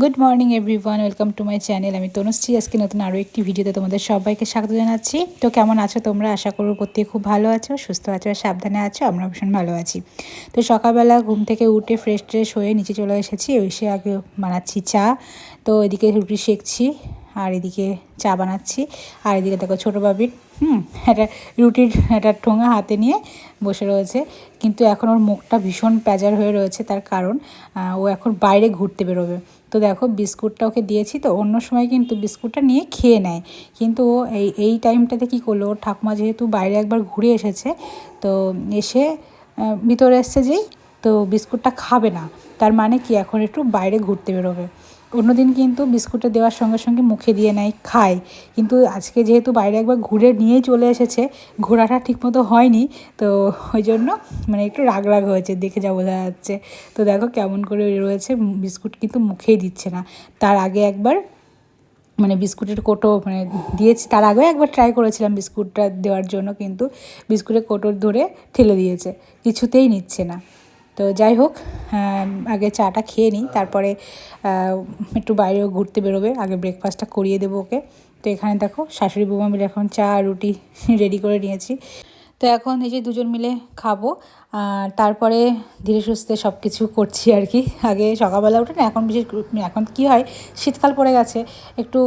Good morning everyone welcome to my channel আমি তনুশ্রী। আজকে নতুন আরও একটি ভিডিওতে তোমাদের সবাইকে স্বাগত জানাচ্ছি। তো কেমন আছো তোমরা? আশা করব প্রত্যেকে খুব ভালো আছো, সুস্থ আছো আর সাবধানে আছো। আমরা ভীষণ ভালো আছি। তো সকালবেলা ঘুম থেকে উঠে ফ্রেশ ট্রেশ হয়ে নিচে চলে এসেছি। এসে আগে বানাচ্ছি চা। তো এদিকে রুটি শেখছি আর এদিকে চা বানাচ্ছি। আর এদিকে দেখো ছোটো বাবির হুম, একটা রুটির একটা ঠোঙা হাতে নিয়ে বসে রয়েছে। কিন্তু এখন ওর মুখটা ভীষণ প্যাজার হয়ে রয়েছে তার কারণ ও এখন বাইরে ঘুরতে বেরোবে। তো দেখো বিস্কুটটা ওকে দিয়েছি তো অন্য সময় কিন্তু বিস্কুটটা নিয়ে খেয়ে নেয়। কিন্তু ও এই এই টাইমটাতে কী করল? ওর ঠাকুমা যেহেতু বাইরে একবার ঘুরে এসেছে, তো এসে ভিতরে এসছে যেই তো বিস্কুটটা খাবে না। তার মানে কি? এখন একটু বাইরে ঘুরতে বেরোবে। অন্যদিন কিন্তু বিস্কুটটা দেওয়ার সঙ্গে সঙ্গে মুখে দিয়ে নেয়, খায়। কিন্তু আজকে যেহেতু বাইরে একবার ঘুরে নিয়েই চলে এসেছে, ঘোরাটা ঠিকমতো হয়নি, তো ওই জন্য মানে একটু রাগ রাগ হয়েছে, দেখে যা বোঝা যাচ্ছে। তো দেখো কেমন করে রয়েছে, বিস্কুট কিন্তু মুখেই দিচ্ছে না। তার আগে একবার মানে বিস্কুটের কোটো মানে দিয়েছি, তার আগেও একবার ট্রাই করেছিলাম বিস্কুটটা দেওয়ার জন্য, কিন্তু বিস্কুটের কোটো ধরে ঠেলে দিয়েছে, কিছুতেই নিচ্ছে না। তো যাই হোক আগে চাটা খেয়ে নিই, তারপরে একটু বাইরেও ঘুরতে বেরোবে, আগে ব্রেকফাস্টটা করিয়ে দেবো ওকে। তো এখানে দেখো, শাশুড়ি বৌমা মিলে এখন চা রুটি রেডি করে নিয়েছি। তো এখন এই যে দুজন মিলে খাব, আর তারপরে ধীরে সুস্থে সব কিছু করছি আর কি। আগে সকালবেলা উঠে না, এখন বিশেষ এখন কি হয়, শীতকাল পড়ে গেছে, একটু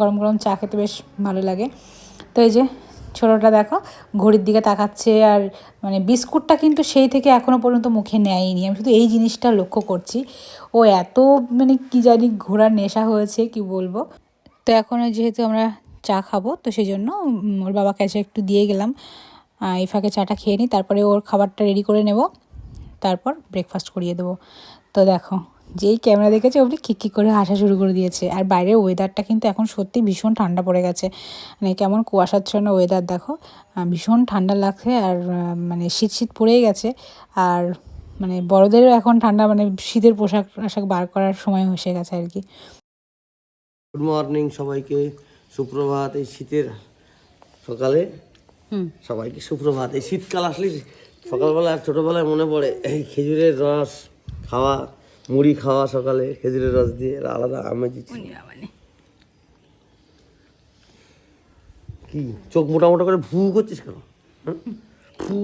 গরম গরম চা খেতে বেশ ভালো লাগে। তো এই যে ছোটোটা দেখো, ঘড়ির দিকে তাকাচ্ছে আর মানে বিস্কুটটা কিন্তু সেই থেকে এখনও পর্যন্ত মুখে নেয়নি। আমি শুধু এই জিনিসটা লক্ষ্য করছি। ও এত মানে কি জানি ঘোরার নেশা হয়েছে, কি বলব? তো এখন যেহেতু আমরা চা খাব, তো সেই জন্য ওর বাবা কাছে একটু দিয়ে গেলাম। এই ফাঁকে চাটা খেয়ে নিই তারপরে ওর খাবারটা রেডি করে নেব। তারপর ব্রেকফাস্ট করিয়ে দেবো। তো দেখো যেই ক্যামেরা দেখেছে অমনি খিকি করে হাসা শুরু করে দিয়েছে। আর বাইরের ওয়েদারটা কিন্তু এখন সত্যি ভীষণ ঠান্ডা পড়ে গেছে। মানে কেমন কুয়াশাচ্ছন্ন ওয়েদার দেখো। ভীষণ ঠান্ডা লাগছে আর মানে শীত শীত পড়েই গেছে। আর মানে বড়দেরও এখন ঠান্ডা মানে শীতের পোশাক আশাক বার করার সময় এসে গেছে আর কি। গুড মর্নিং সবাইকে। সুপ্রভাত এই শীতের সকালে। সবাইকে সুপ্রভাত। এই শীতকাল আসলে সকালবেলা আর ছোটোবেলায় মনে পড়ে এই খেজুরের রস খাওয়া। মুড়ি খাওয়া সকালে খেজুরের রস দিয়ে আলাদা আমেজ কি? চোখ মোটা মোটা করে ভু করছিস কেন? ফু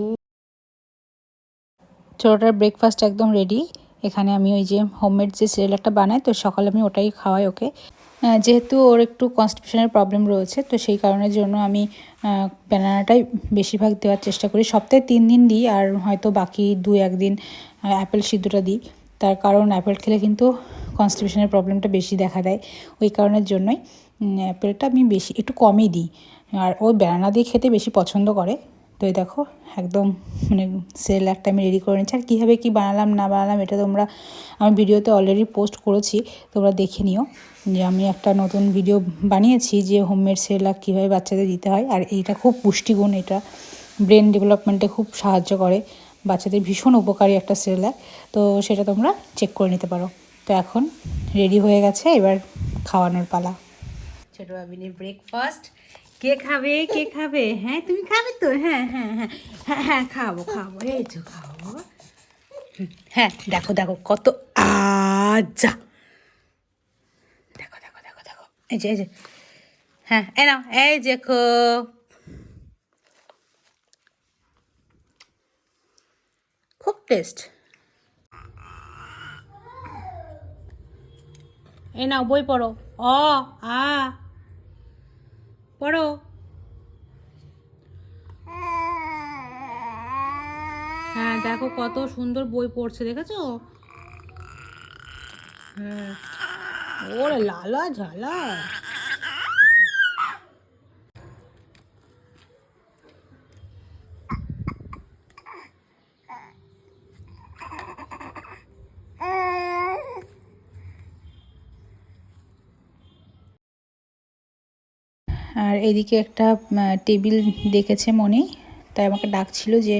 ছোটোটার ব্রেকফাস্ট একদম রেডি এখানে আমি ওই যে হোমমেড যে সিরিয়ালটা বানাই তো সকালে আমি ওটাই খাওয়াই ওকে। যেহেতু ওর একটু কনস্টিপেশনের প্রবলেম রয়েছে তো সেই কারণের জন্য আমি ব্যানানাটাই বেশিরভাগ দেওয়ার চেষ্টা করি। সপ্তাহে তিন দিন দিই আর হয়তো বাকি দু একদিন অ্যাপেল সিদ্ধটা দিই। তার কারণ অ্যাপেল খেলে কিন্তু কনস্টিপেশনের প্রবলেমটা বেশি দেখা দেয়। ওই কারণের জন্যই অ্যাপেলটা আমি বেশি, একটু কমই দিই। আর ও ব্যানানা দিয়ে খেতে বেশি পছন্দ করে। তো এই দেখো, একদম মানে সেল একটা আমি রেডি করে নিচ্ছি। আর কীভাবে কী বানালাম, না বানালাম, এটা তোমরা, আমি ভিডিওতে অলরেডি পোস্ট করেছি। তোমরা দেখে নিও যে আমি একটা নতুন ভিডিও বানিয়েছি যে হোমমেড সেলাক কীভাবে বাচ্চাদের দিতে হয়। আর এইটা খুব পুষ্টিগুণ, এটা ব্রেন ডেভেলপমেন্টে খুব সাহায্য করে। বাচ্চাদের ভীষণ উপকারী একটা সেরেলাক তো সেটা তোমরা চেক করে নিতে পারো। তো এখন রেডি হয়ে গেছে, এবার খাওয়ানোর পালা। ছোটো বাবিনের ব্রেকফাস্ট কে খাবে? কে খাবে? হ্যাঁ তুমি খাবে তো? হ্যাঁ হ্যাঁ হ্যাঁ। হ্যাঁ হ্যাঁ খাব খাব। এই তো খাব। হ্যাঁ দেখো দেখো, কত আজা। দেখো দেখো দেখো দেখো। এই যে এই যে। হ্যাঁ এ নাও, এই দেখো টেস্ট এই নাও, বই পড়ো। অ, আ। পড়ো। হ্যাঁ দেখো কত সুন্দর বই পড়ছে, দেখেছ? হ্যাঁ। ওরে লালা ঝালা। আর এদিকে একটা টেবিল দেখেছে মনে। তাই আমাকে ডাকছিল যে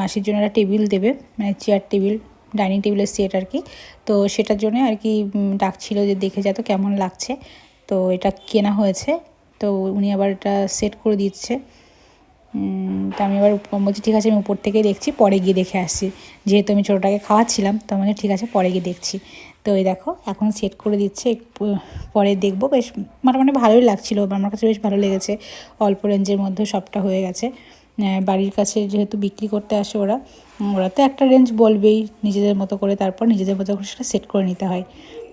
মাসির জন্য একটা টেবিল দেবে মানে চেয়ার টেবিল, ডাইনিং টেবিলের সেট আর কি তো সেটার জন্য আর কি ডাকছিল যে দেখে যা তো কেমন লাগছে। তো এটা কেনা হয়েছে। তো উনি আবার এটা সেট করে দিচ্ছে। তো আমি এবার বলছি, ঠিক আছে, আমি উপর থেকেই দেখছি, পরে গিয়ে দেখে আসছি যেহেতু আমি ছোটোটাকে খাওয়াচ্ছিলাম, তো আমাকে ঠিক আছে, পরে গিয়ে দেখছি। তো এই দেখো, এখন সেট করে দিচ্ছে পরে দেখব। বেশ, মোটামুটি ভালোই লাগছিল আমার কাছে বেশ ভালো লেগেছে। অল্প রেঞ্জের মধ্যে সবটা হয়ে গেছে। বাড়ির কাছে যেহেতু বিক্রি করতে আসে ওরা ওরা তো একটা রেঞ্জ বলবেই নিজেদের মতো করে, তারপর নিজেদের মতো করে সেটা সেট করে নিতে হয়।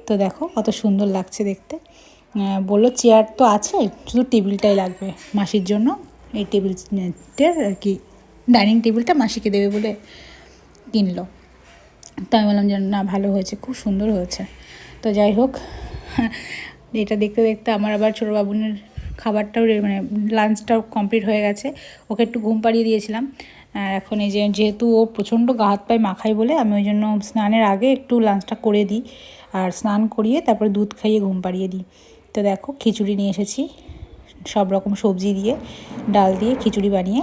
তো দেখো, কত সুন্দর লাগছে দেখতে। বলল চেয়ার তো আছে, শুধু টেবিলটাই লাগবে মাসির জন্য। এই টেবিলটার আর কি ডাইনিং টেবিলটা মাসিকে দেবে বলে কিনলো। তো আমি বললাম যে, না, ভালো হয়েছে, খুব সুন্দর হয়েছে। তো যাই হোক, এটা দেখতে দেখতে আমার আবার ছোটো বাবুনের খাবারটাও মানে লাঞ্চটাও কমপ্লিট হয়ে গেছে। ওকে একটু ঘুম পাড়িয়ে দিয়েছিলাম। এখন এই যে, যেহেতু ও প্রচণ্ড গা হাত পায়ে মাখাই বলে, আমি ওই জন্য স্নানের আগে একটু লাঞ্চটা করে দিই। আর স্নান করিয়ে তারপরে দুধ খাইয়ে ঘুম পাড়িয়ে দিই। তো দেখো, খিচুড়ি নিয়ে এসেছি। সব রকম সবজি দিয়ে, ডাল দিয়ে খিচুড়ি বানিয়ে,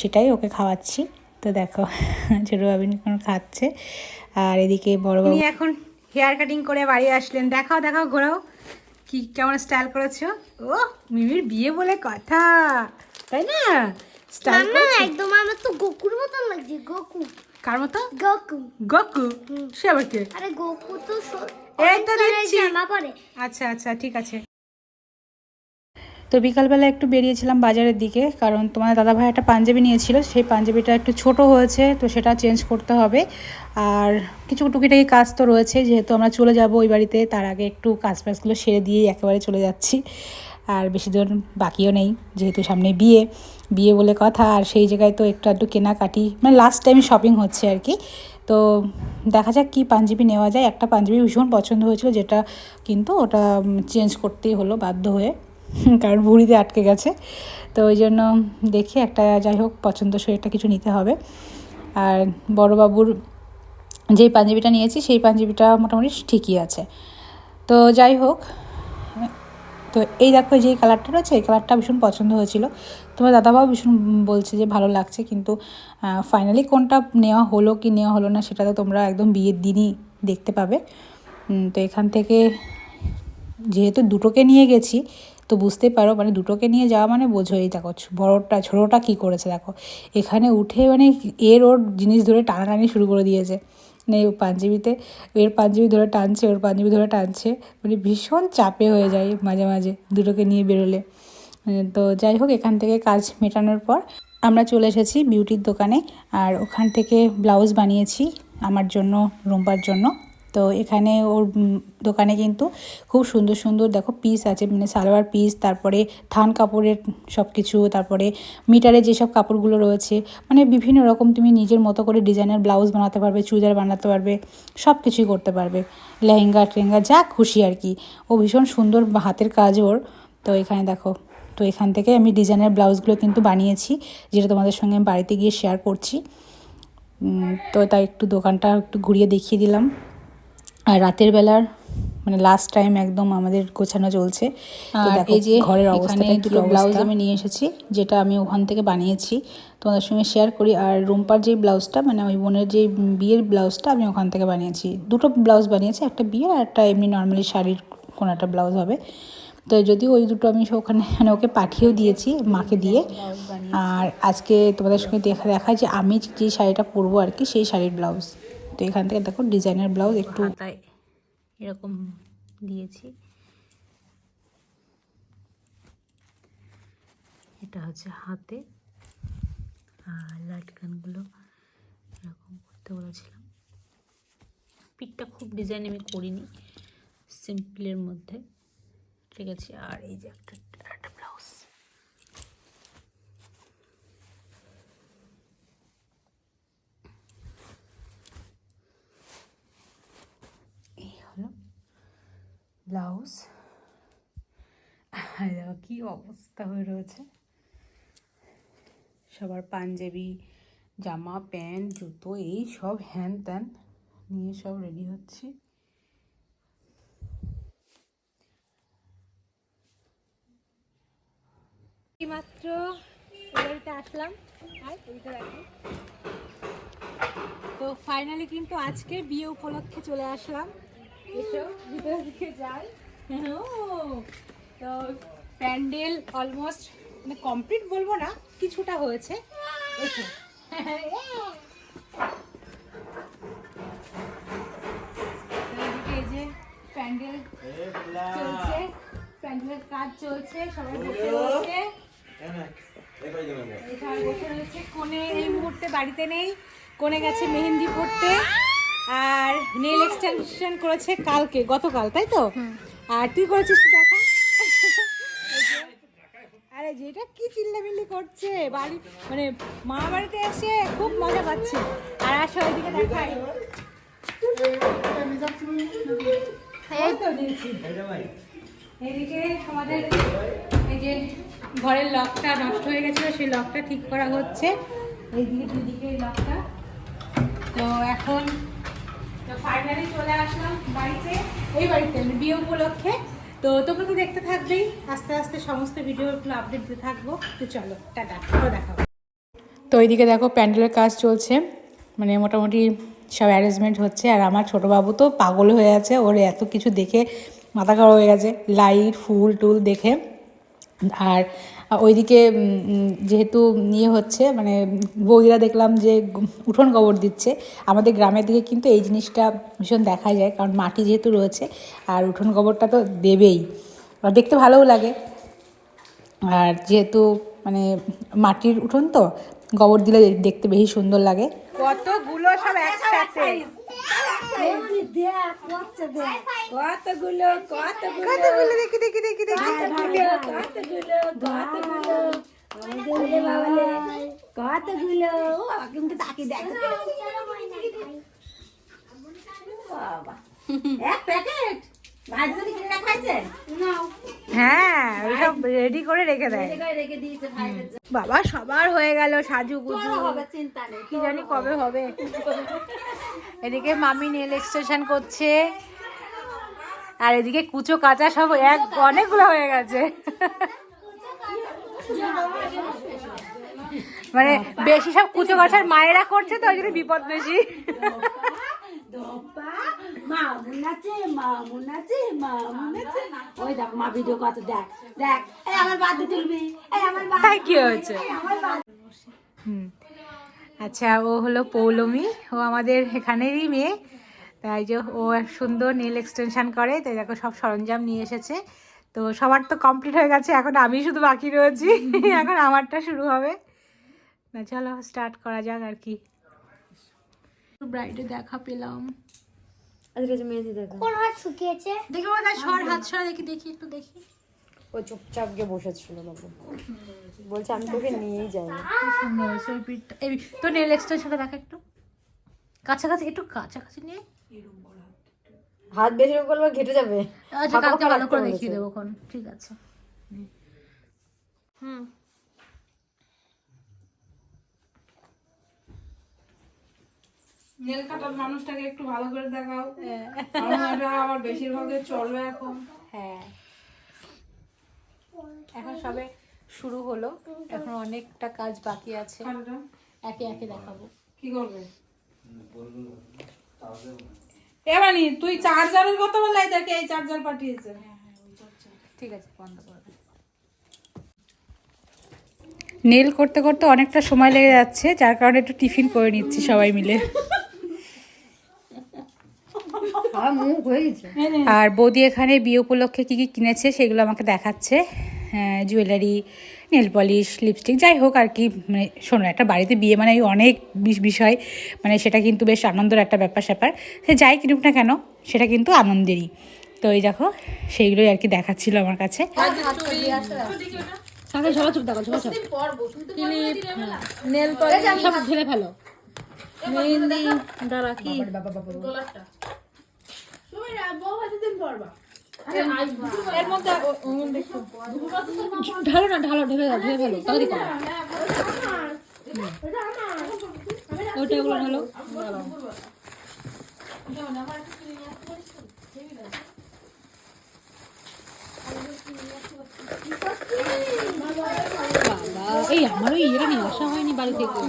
সেটাই ওকে খাওয়াচ্ছি। তো দেখো ছোটো বাবিন এখন খাচ্ছে। আর এদিকে বড় বাবু এখন হেয়ার কাটিং করে বাড়ি আসলেন। দেখাও দেখাও ঘোরাও। কি কেমন স্টাইল করেছ? ও মিমির বিয়ে বলে কথা। তাই না? স্টাইল না একদম আমার তো গোকুর মতন লাগছে গোকু। কার মতো? গোকু। গকু? সে আবার কে? আরে গোকু তো স- এই তো দিচ্ছি। আচ্ছা আচ্ছা ঠিক আছে। তো বিকালবেলা একটু বেরিয়েছিলাম বাজারের দিকে, কারণ তোমার দাদাভাই একটা পাঞ্জাবি নিয়েছিল, সেই পাঞ্জাবিটা একটু ছোট হয়েছে, তো সেটা চেঞ্জ করতে হবে। আর কিছু টুকিটাকি কাজ তো রয়েছে, যেহেতু আমরা চলে যাব ওই বাড়িতে, তার আগে একটু কাজ বাজগুলো সেরে দিয়েই একেবারে চলে যাচ্ছি। আর বেশি দূর বাকিও নেই, যেহেতু সামনে বিয়ে বিয়ে বলে কথা, আর সেই জায়গায় তো একটু একটু কেনাকাটি মানে লাস্ট টাইম শপিং হচ্ছে আর কি। তো দেখা যাক কী পাঞ্জাবি নেওয়া যায়, একটা পাঞ্জাবি ভীষণ পছন্দ হয়েছিল, যেটা কিন্তু ওটা চেঞ্জ করতেই হলো বাধ্য হয়ে। কারণ ভুঁড়িতে আটকে গেছে। তো ওই জন্য দেখি একটা যাই হোক পছন্দসই একটা কিছু নিতে হবে। আর বড়বাবুর যেই পাঞ্জাবিটা নিয়েছি, সেই পাঞ্জাবিটা মোটামুটি ঠিকই আছে। তো যাই হোক, তো এই দেখো যেই কালারটা রয়েছে, এই কালারটা ভীষণ পছন্দ হয়েছিল। তোমার দাদাবাবু ভীষণ বলছে যে ভালো লাগছে, কিন্তু ফাইনালি কোনটা নেওয়া হলো কি নেওয়া হলো না, সেটা তো তোমরা একদম বিয়ের দিনই দেখতে পাবে। তো এখান থেকে যেহেতু দুটোকে নিয়ে গেছি তো বুঝতেই পারো মানে দুটোকে নিয়ে যাওয়া মানে বোঝোই। দেখো বড়টা, ছোটোটা কী করেছে দেখো। এখানে উঠে মানে এর ওর জিনিস ধরে টানাটানি শুরু করে দিয়েছে। মানে ও পাঞ্জাবিতে, এর পাঞ্জাবি ধরে টানছে, ওর পাঞ্জাবি ধরে টানছে। মানে ভীষণ চাপে হয়ে যায় মাঝে মাঝে দুটোকে নিয়ে বেরোলে। তো যাই হোক, এখান থেকে কাজ মেটানোর পর আমরা চলে এসেছি বিউটির দোকানে। আর ওখান থেকে ব্লাউজ বানিয়েছি আমার জন্য, রুম্পার জন্য। তো এখানে ওর দোকানে কিন্তু খুব সুন্দর সুন্দর দেখো পিস আছে মানে সালোয়ার পিস তারপরে থান কাপড়ের সব কিছু তারপরে মিটারে যেসব কাপড়গুলো রয়েছে মানে বিভিন্ন রকম তুমি নিজের মতো করে ডিজাইনের ব্লাউজ বানাতে পারবে, চুড়িদার বানাতে পারবে সব কিছুই করতে পারবে, লেহেঙ্গা, টেহেঙ্গা, যা খুশি আর কি। ও ভীষণ সুন্দর হাতের কাজ ওর। তো এখানে দেখো, তো এখান থেকে আমি ডিজাইনের ব্লাউজগুলো কিন্তু বানিয়েছি, যেটা তোমাদের সঙ্গে আমি বাড়িতে গিয়ে শেয়ার করছি। তো তাই একটু দোকানটা একটু ঘুরিয়ে দেখিয়ে দিলাম। আর রাতের বেলার মানে লাস্ট টাইম একদম আমাদের গোছানো চলছে। আর এই যে ঘরের দুটো দুটো ব্লাউজ আমি নিয়ে এসেছি যেটা আমি ওখান থেকে বানিয়েছি তোমাদের সঙ্গে শেয়ার করি। আর রুম্পার যে ব্লাউজটা মানে ওই বোনের যে বিয়ের ব্লাউজটা আমি ওখান থেকে বানিয়েছি। দুটো ব্লাউজ বানিয়েছি একটা বিয়ে আর একটা এমনি নর্মালি শাড়ির কোনো একটা ব্লাউজ হবে। তো যদিও ওই দুটো আমি ওখানে মানে ওকে পাঠিয়েও দিয়েছি মাকে দিয়ে। আর আজকে তোমাদের সঙ্গে দেখা দেখা যে আমি যে শাড়িটা পরবো আর কি সেই শাড়ির ব্লাউজ তো এখান থেকে দেখো ডিজাইনের ব্লাউজ একটু হাতায় এরকম দিয়েছি। এটা হচ্ছে হাতে। আর লাটকানগুলো এরকম করতে বলেছিলাম। পিঠটা খুব ডিজাইন আমি করিনি সিম্পলের মধ্যে ঠিক আছে আর এই যে একটা একটা ব্লাউজ এই হলো ব্লাউজ আর দেখো কি অবস্থা হয়ে রয়েছে? সবার পাঞ্জাবি, জামা, প্যান্ট, জুতো, এই সব হ্যান ত্যান নিয়ে সব রেডি হচ্ছি। মাত্র আসলাম। তো ফাইনালি কিন্তু আজকে বিয়ে উপলক্ষে চলে আসলাম। দিকে যাই। তো প্যান্ডেল অলমোস্ট মানে কমপ্লিট বলব না কিছুটা হয়েছে। এসো এই যে প্যান্ডেল চলছে প্যান্ডেলের কাজ চলছে সবাই বসে রয়েছে। এই সবাই বসে রয়েছে। কোনে এই মুহূর্তে বাড়িতে নেই কোনে গেছে মেহেন্দি পড়তে আর নেল এক্সটেনশন করেছে কালকে গতকাল তাই তো? আর তুই করেছিস কি চিল্লামিল্লি করছে? বাড়ি মানে মা বাড়িতে এসে খুব মজা পাচ্ছে। আর আসো ওইদিকে দেখাই। আমাদের এই যে ঘরের লকটা নষ্ট হয়ে গেছিল, সেই লকটা ঠিক করা হচ্ছে। এইদিকে দুদিকে লকটা। তো এখন তো ফাইনালি চলে আসলাম বাড়িতে। এই বাড়িতে, বিয়ে উপলক্ষে। তো তোমরা তো দেখতে থাকবেই আস্তে আস্তে সমস্ত ভিডিওগুলো আপডেট দিতে থাকব। তো চলো, টাটা দেখাবো তো এইদিকে দেখো, প্যান্ডেলের কাজ চলছে। মানে মোটামুটি সব অ্যারেঞ্জমেন্ট হচ্ছে। আর আমার ছোটো বাবু তো পাগল হয়ে আছে। ওর এত কিছু দেখে মাথা খারাপ হয়ে গেছে। লাইট, ফুল টুল দেখে। আর ওইদিকে যেহেতু নিয়ে হচ্ছে মানে বৌদিরা দেখলাম যে উঠোন গোবর দিচ্ছে, আমাদের গ্রামের দিকে কিন্তু এই জিনিসটা ভীষণ দেখা যায়, কারণ মাটি যেহেতু রয়েছে, আর উঠোন গোবরটা তো দেবেই। আর দেখতে ভালোও লাগে। আর যেহেতু মানে মাটির উঠোন তো গোবর দিলে দেখতে বেশি সুন্দর লাগে। কতগুলো সব একসাথে? কতগুলো কতগুলো। দেখি দেখি দেখি দেখি। কতগুলো কতগুলো কতগুলো। কিন্তু তাকে দেখো। এক প্যাকেট? হ্যাঁ ওইসব রেডি করে রেখে দেয়। বাবা সবার হয়ে গেল সাজু গুজু। হবে চিন্তা নেই কি জানি কবে হবে। এদিকে মামি নেল এক্সটেনশন করছে। আর এদিকে কুচো কাঁচা সব এক অনেকগুলো হয়ে গেছে। মানে বেশি সব কুচো কাঁচার মায়েরা করছে তো ওই জন্য বিপদ বেশি। মা আছে মা আছে মা আছে। ওই দেখ মা ভিডিও কত দেখ দেখ। এই আমার বাদ তুলবি এই আমার বাদ কি হয়েছে? হুম। আচ্ছা ও হলো পৌলমি ও আমাদের এখানেরই মেয়ে। তাই যে ও এক সুন্দর নীল এক্সটেনশন করে তাই দেখো সব সরঞ্জাম নিয়ে এসেছে। তো সবার তো কমপ্লিট হয়ে গেছে এখন আমি শুধু বাকি রয়েছি। এখন আমারটা শুরু হবে। না চলো স্টার্ট করা যাক আর কি। ব্রাইডে দেখা পেলাম। কোন হাত শুকিয়েছে? দেখি ওর গায়ে সর হাত সর দেখি দেখি একটু দেখি। ও চুপচাপ গিয়ে বসেছিল বাবু। বলছে আমি তোকে নিয়েই যাই সুন্দর হয়েছে ওই পিঠটা। এই তো নেল এক্সটেনশনটা দেখা একটু। কাছাকাছি একটু কাছাকাছি নিয়ে হাত বেশি করলে ঘেটে যাবে। আচ্ছা ফাঁকা কালকে ভালো করে দেখিয়ে দেবো ঠিক আছে। নেল কাটার মানুষটাকে একটু ভালো করে দেখাও। কারণ আবার বেশিরভাগে চলবে এখন। হ্যাঁ। এখন সবে শুরু হলো। এখন অনেকটা কাজ বাকি আছে। একে একে দেখাবো। কি করবে? এবানি তুই চার্জারের কথা বললাই দেখে এই চার্জার পাঠিয়েছে। ঠিক আছে বন্ধ করে নেল করতে করতে অনেকটা সময় লেগে যাচ্ছে যার কারণে একটু টিফিন করে নিচ্ছি সবাই মিলে আমার মুখ হয়ে গেছে আর বৌদি এখানে বিয়ে উপলক্ষে কী কী কিনেছে সেগুলো আমাকে দেখাচ্ছে। জুয়েলারি নেল পলিশ লিপস্টিক যাই হোক আর কি মানে শোনো একটা বাড়িতে বিয়ে মানে অনেক বিষ- বিষয়। মানে সেটা কিন্তু বেশ আনন্দের একটা ব্যাপার স্যাপার। সে যাই কিনুক না কেন সেটা কিন্তু আনন্দেরই। তো এই দেখো সেইগুলোই আর কি দেখাচ্ছিল আমার কাছে। সব ঢেলে ফেলো। ঢালো না ঢালো ঢেলে দাও ঢেলে ফেলো তাড়াতাড়ি করো। ওটা ওগুলো ঢালো। এই আমারও ইয়েটা নিয়ে আসা হয়নি বাড়ি থেকে।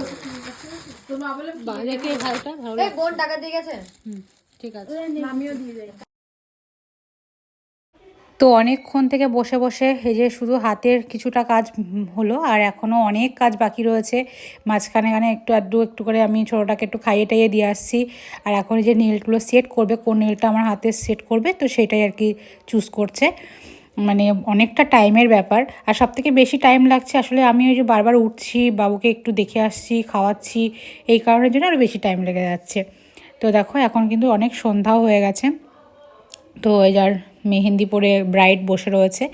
বাইরে কে ভাইটা ভালো বোন টাকা দিয়ে গেছে? হুম। ঠিক আছে। তো অনেকক্ষণ থেকে বসে বসে এই যে শুধু হাতের কিছুটা কাজ হলো আর এখনও অনেক কাজ বাকি রয়েছে। মাঝখানে খানে একটু আধটু একটু করে আমি ছোটোটাকে একটু খাইয়ে টাইয়ে দিয়ে আসছি। আর এখন এই যে নেলগুলো সেট করবে কোন নেলটা আমার হাতে সেট করবে তো সেটাই আর কি চুজ করছে। মানে অনেকটা টাইমের ব্যাপার। আর সব থেকে বেশি টাইম লাগছে আসলে আমি ওই যে বারবার উঠছি বাবুকে একটু দেখে আসছি খাওয়াচ্ছি এই কারণের জন্য আরও বেশি টাইম লেগে যাচ্ছে। তো দেখো, এখন কিন্তু অনেক সন্ধ্যাও হয়ে গেছে। তো যার মেহেন্দি পরে ব্রাইড বসে রয়েছে।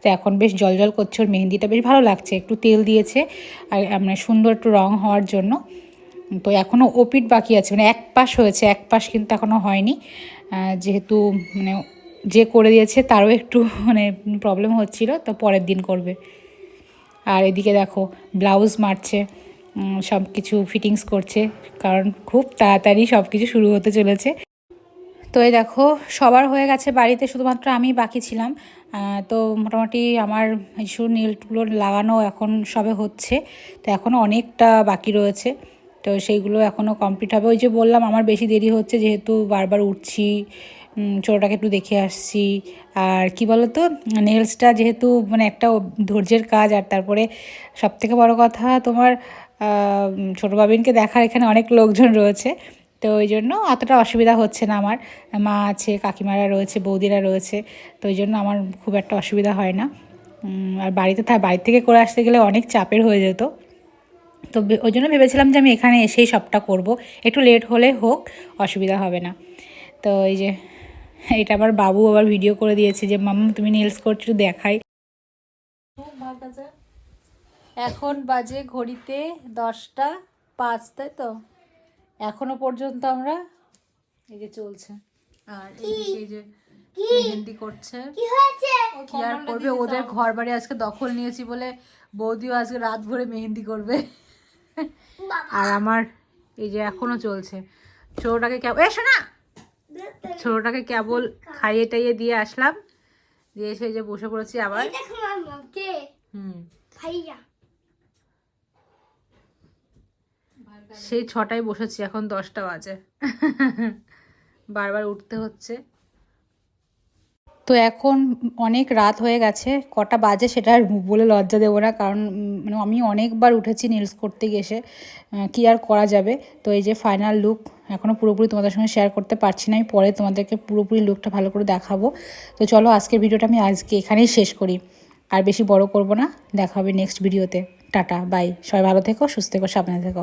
তো এখন বেশ জল জল করছে ওর মেহেন্দিটা, বেশ ভালো লাগছে। একটু তেল দিয়েছে আর মানে সুন্দর একটু রং হওয়ার জন্য। তো এখনও ওপিট বাকি আছে মানে এক পাশ হয়েছে, এক পাশ কিন্তু এখনও হয়নি। যেহেতু মানে যে করে দিয়েছে তারও একটু মানে প্রবলেম হচ্ছিল, তো পরের দিন করবে। আর এদিকে দেখো ব্লাউজ মারছে। সব কিছু ফিটিংস করছে, কারণ খুব তাড়াতাড়ি সব কিছু শুরু হতে চলেছে। তো এই দেখো, সবার হয়ে গেছে বাড়িতে, শুধুমাত্র আমি বাকি ছিলাম। তো মোটামুটি আমার ইস্যু নীলগুলো লাগানো এখন সবে হচ্ছে। তো এখনও অনেকটা বাকি রয়েছে। তো সেইগুলো এখনও কমপ্লিট হবে। ওই যে বললাম, আমার বেশি দেরি হচ্ছে, যেহেতু বারবার উঠছি ছোটোটাকে একটু দেখে আসছি। আর কি বলতো নেলসটা যেহেতু মানে একটা ধৈর্যের কাজ, আর তারপরে সবথেকে বড় কথা, তোমার ছোটো বাবিনকে দেখার এখানে অনেক লোকজন রয়েছে। তো ওই জন্য অতটা অসুবিধা হচ্ছে না আমার। মা আছে, কাকিমারা রয়েছে, বৌদিরা রয়েছে। তো ওই জন্য আমার খুব একটা অসুবিধা হয় না। আর বাড়িতে থা, বাড়ি থেকে করে আসতে গেলে অনেক চাপের হয়ে যেত। তো ওই জন্য ভেবেছিলাম যে আমি এখানে এসেই সবটা করব। একটু লেট হলে হোক, অসুবিধা হবে না। তো এই যে, এটা আবার বাবু আবার ভিডিও করে দিয়েছে যে, মাম্মা, তুমি নেলস করছ দেখাই। এখন বাজে ঘড়িতে দশটা পাঁচ তাই তো? এখনও পর্যন্ত আমরা এই যে চলছে। আর এই যে মেহেন্দি করছে। কি হয়েছে? কি আর করবে? ওদের ঘর বাড়ি আজকে দখল নিয়েছি বলে বৌদিও আজকে রাত ভরে মেহেন্দি করবে। আর আমার এই যে এখনও চলছে। ছোটোটাকে কেবল এ শোনা! ছোটোটাকে কেবল খাইয়ে টাইয়ে দিয়ে আসলাম। দিয়ে এসে এই যে বসে পড়েছি আবার। দেখো মামা কে? হুম। সেই ছটায় বসেছি, এখন দশটা বাজে। বারবার উঠতে হচ্ছে। তো এখন অনেক রাত হয়ে গেছে, কটা বাজে সেটা আর বলে লজ্জা দেবো না, কারণ মানে আমি অনেকবার উঠেছি নীলস করতে গেছে কি আর করা যাবে? তো এই যে ফাইনাল লুক এখনও পুরোপুরি তোমাদের সঙ্গে শেয়ার করতে পারছি না, আমি পরে তোমাদেরকে পুরোপুরি লুকটা ভালো করে দেখাবো। তো চলো, আজকের ভিডিওটা আমি আজকে এখানেই শেষ করি। আর বেশি বড় করব না, দেখা হবে নেক্সট ভিডিওতে টাটা বাই সবাই ভালো থেকো, সুস্থ থেকো, সাবধানে থেকো।